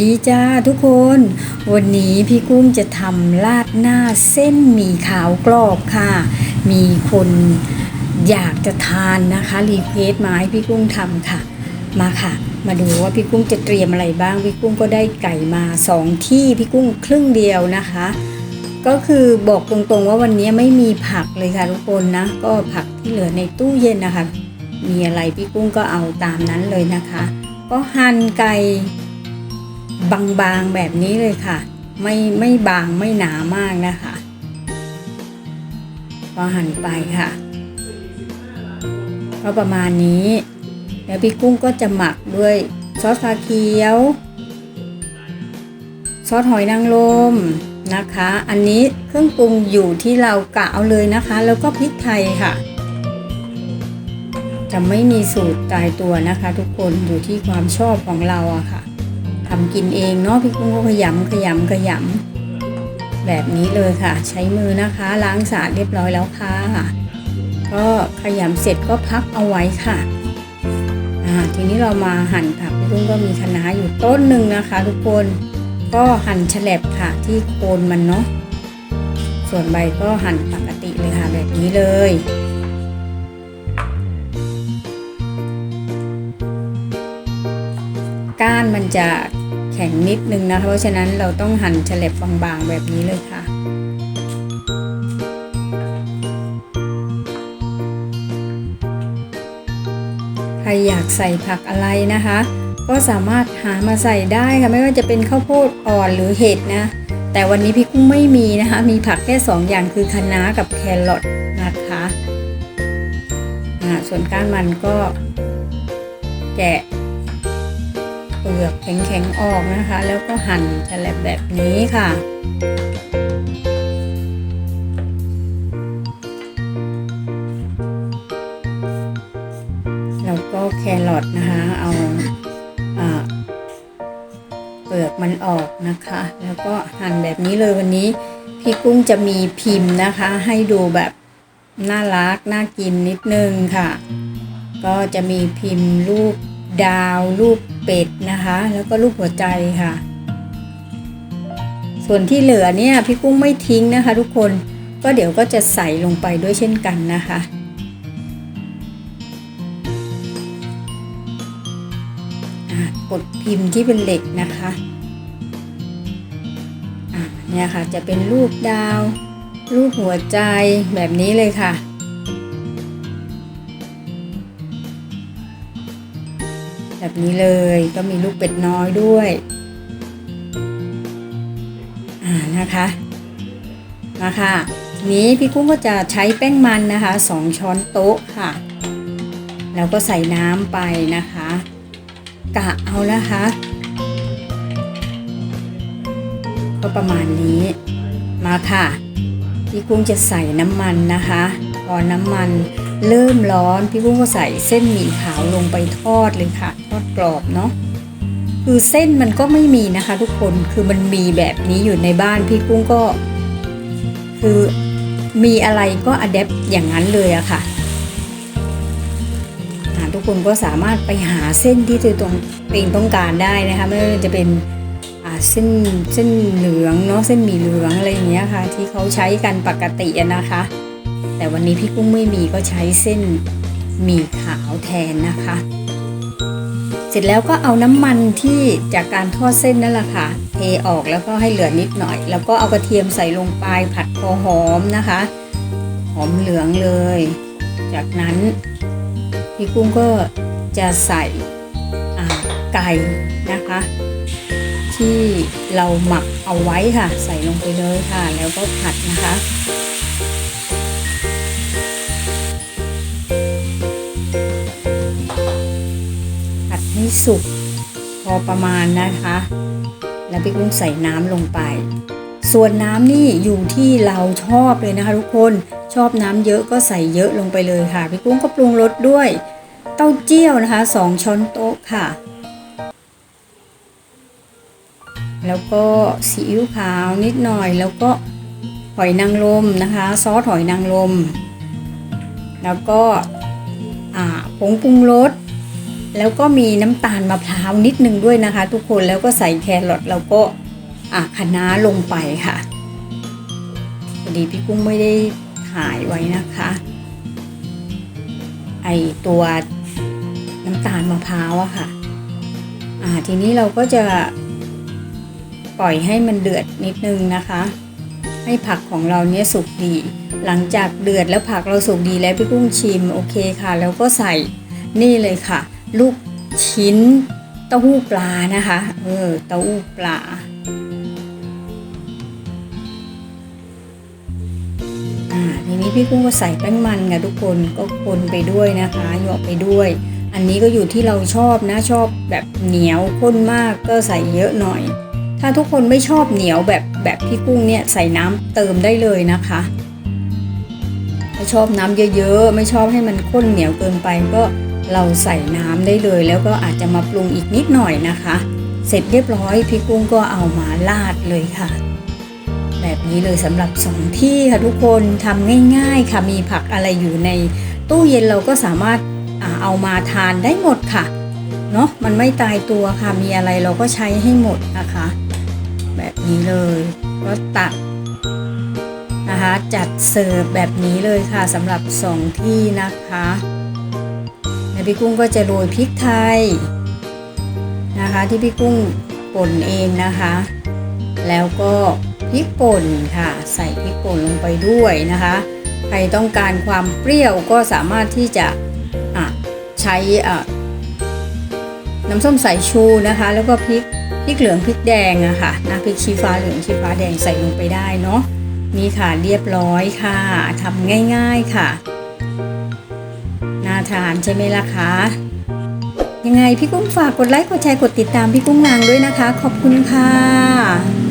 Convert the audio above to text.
ดีจ้าทุกคน วันนี้พี่กุ้งจะทำราดหน้าเส้นหมี่ขาวกรอบค่ะ มีคนอยากจะทานนะคะรีเควสต์มาให้พี่กุ้งทำค่ะ มาค่ะ มาดูว่าพี่กุ้งจะเตรียมอะไรบ้าง พี่กุ้งก็ได้ไก่มาสองที่พี่กุ้งครึ่งเดียวนะคะ ก็คือบอกตรงๆว่าวันนี้ไม่มีผักเลยค่ะทุกคนนะ ก็ผักที่เหลือในตู้เย็นนะคะ มีอะไรพี่กุ้งก็เอาตามนั้นเลยนะคะ ก็หั่นไก่ บางๆแบบนี้เลยค่ะ ไม่ไม่บางไม่หนามากนะคะก็หั่นไปค่ะก็ประมาณนี้แล้วพี่กุ้งก็จะหมักด้วยซอสฟาเขียว ซอสหอยนางรมนะคะ อันนี้เครื่องปรุงอยู่ที่เรากะเอาเลยนะคะ แล้วก็พริกไทยค่ะ จะไม่มีสูตรตายตัวนะคะ ทุกคนอยู่ที่ความชอบของเราอะค่ะ ทำกินเองเนาะพี่กุ้งก็ขยำขยำขยำแบบนี้เลยค่ะ ใช้มือนะคะ ล้างสะอาดเรียบร้อยแล้วค่ะ ก็ขยำเสร็จก็พักเอาไว้ค่ะทีนี้เรามาหั่นผักพี่กุ้งก็มีคะน้าอยู่ต้นหนึ่งนะคะ ทุกคนก็หั่นแฉลบค่ะที่โคนมันเนาะส่วนใบก็หั่นปกติเลยค่ะแบบนี้เลยก้านมันจะ แข็งนิดนึงนะคะเพราะฉะนั้นเราต้องหั่นแฉลบบางๆแบบนี้เลยค่ะใครอยากใส่ผักอะไรนะคะ ก็สามารถหามาใส่ได้ค่ะไม่ว่าจะเป็นข้าวโพดอ่อนหรือเห็ดนะ แต่วันนี้พี่กุ้งไม่มีนะคะ มีผักแค่ 2 อย่างคือคะน้ากับแครอทนะคะส่วนก้านมันก็แกะ ปลือกแข็งๆออกนะคะ แล้วก็หั่นแฉลบแบบนี้ค่ะแล้วก็แครอทนะคะเอาอาเปลือกมันออกนะคะ แล้วก็หั่นแบบนี้เลยวันนี้พี่กุ้งจะมีพิมพ์นะคะ ให้ดูแบบน่ารักน่ากินนิดนึงค่ะ ก็จะมีพิมพ์รูปดาวรูป เป็ดนะคะ แล้วก็รูปหัวใจค่ะ ส่วนที่เหลือเนี่ยพี่กุ้งไม่ทิ้งนะคะ ทุกคนก็เดี๋ยวก็จะใส่ลงไปด้วยเช่นกันนะคะกดพิมพ์ที่เป็นเหล็กนะคะเนี่ยค่ะจะเป็นรูปดาว รูปหัวใจแบบนี้เลยค่ะ แบบนี้เลยก็มีลูกเป็ดน้อยด้วยอ่านะคะมาค่ะนี้พี่กุ้งก็จะใช้แป้งมันนะคะสองช้อนโต๊ะค่ะ แล้วก็ใส่น้ำไปนะคะ กะเอานะคะ ก็ประมาณนี้มาค่ะ พี่กุ้งจะใส่น้ำมันนะคะ พอน้ำมันเริ่มร้อนพี่กุ้งก็ใส่เส้นหมี่ขาวลงไปทอดเลยค่ะ อดกรอบเนาะคือเส้นมันก็ไม่มีนะคะ ทุกคนคือมันมีแบบนี้อยู่ในบ้านพี่กุ้งก็ คือมีอะไรก็อัดแอปอย่างนั้นเลยอะค่ะอ่าทุกคนก็สามารถไปหาเส้นที่ตัวตรงเองต้องการได้นะคะไม่ว่าจะเป็นเส้นเส้นเหลืองเนาะเส้นหมี่เหลืองอะไรอย่างเงี้ยค่ะ ที่เขาใช้กันปกตินะคะ แต่วันนี้พี่กุ้งไม่มีก็ใช้เส้นหมี่ขาวแทนนะคะ ร็จแล้วก็เอาน้ำมันที่จากการทอดเส้นนั่นแหละค่ะ เทออกแล้วก็ให้เหลือนิดหน่อย แล้วก็เอากระเทียมใส่ลงไปผัดพอหอมนะคะ หอมเหลืองเลย จากนั้นพี่กุ้งก็จะใส่ไก่นะคะ ที่เราหมักเอาไว้ค่ะ ใส่ลงไปเลยค่ะ แล้วก็ผัดนะคะ ให้สุกพอประมาณนะคะ แล้วพี่กุ้งใส่น้ำลงไป ส่วนน้ำนี่อยู่ที่เราชอบเลยนะคะทุกคนชอบน้ำเยอะก็ใส่เยอะลงไปเลยค่ะพี่กุ้งก็ปรุงรสด้วย เต้าเจี้ยวนะคะสองช้อนโต๊ะค่ะ แล้วก็ซีอิ๊วขาวนิดหน่อยแล้วก็หอยนางรมนะคะ ซอสหอยนางรมแล้วก็ผงปรุงรส แล้วก็มีน้ำตาลมะพร้าวนิดนึงด้วยนะคะ ทุกคนแล้วก็ใส่แครอทแล้วก็อะคะน้าลงไปค่ะพอดีพี่กุ้งไม่ได้ถ่ายไว้นะคะ ไอตัวน้ำตาลมะพร้าวอะค่ะ อ่าทีนี้เราก็จะปล่อยให้มันเดือดนิดนึงนะคะ ให้ผักของเราเนี่ยสุกดี หลังจากเดือดแล้วผักเราสุกดีแล้วพี่กุ้งชิมโอเคค่ะ แล้วก็ใส่นี่เลยค่ะ ลูกชิ้นเต้าหู้ปลานะคะ เออ เต้าหู้ปลา อ่า ทีนี้พี่กุ้งก็ใส่แป้งมันค่ะทุกคน ก็คนไปด้วยนะคะหยอกไปด้วย อันนี้ก็อยู่ที่เราชอบนะ ชอบแบบเหนียวข้นมากก็ใส่เยอะหน่อย ถ้าทุกคนไม่ชอบเหนียวแบบแบบพี่กุ้งเนี่ยใส่น้ำเติมได้เลยนะคะถ้าชอบน้ำเยอะๆ ไม่ชอบให้มันข้นเหนียวเกินไปก็ เราใส่น้ำได้เลย แล้วก็อาจจะมาปรุงอีกนิดหน่อยนะคะ เสร็จเรียบร้อยพี่กุ้งก็เอามาราดเลยค่ะ แบบนี้เลยสำหรับสองที่ค่ะทุกคนทำง่ายๆค่ะมีผักอะไรอยู่ในตู้เย็นเราก็สามารถเอามาทานได้หมดค่ะเนาะมันไม่ตายตัวค่ะมีอะไรเราก็ใช้ให้หมดนะคะ แบบนี้เลยก็ตักนะคะจัดเสิร์ฟแบบนี้เลยค่ะสำหรับสองที่นะคะ พี่กุ้งก็จะโรยพริกไทยนะคะ ที่พี่กุ้งป่นเองนะคะ แล้วก็พริกป่นค่ะ ใส่พริกป่นลงไปด้วยนะคะ ใครต้องการความเปรี้ยวก็สามารถที่จะะใช้น้ำส้มสายชูนะคะ แล้วก็พริกพริกเหลืองพริกแดงอะค่ะนะพริกชี้ฟ้าเหลืองชี้ฟ้าแดงใส่ลงไปได้เนาะนี่ค่ะเรียบร้อยค่ะทำง่าย ๆค่ะาทานใช่ไหมล่ะคะ ยังไงพี่กุ้งฝากกดไลค์กดแชร์กดติดตามพี่กุ้งนางด้วยนะคะ ขอบคุณค่ะ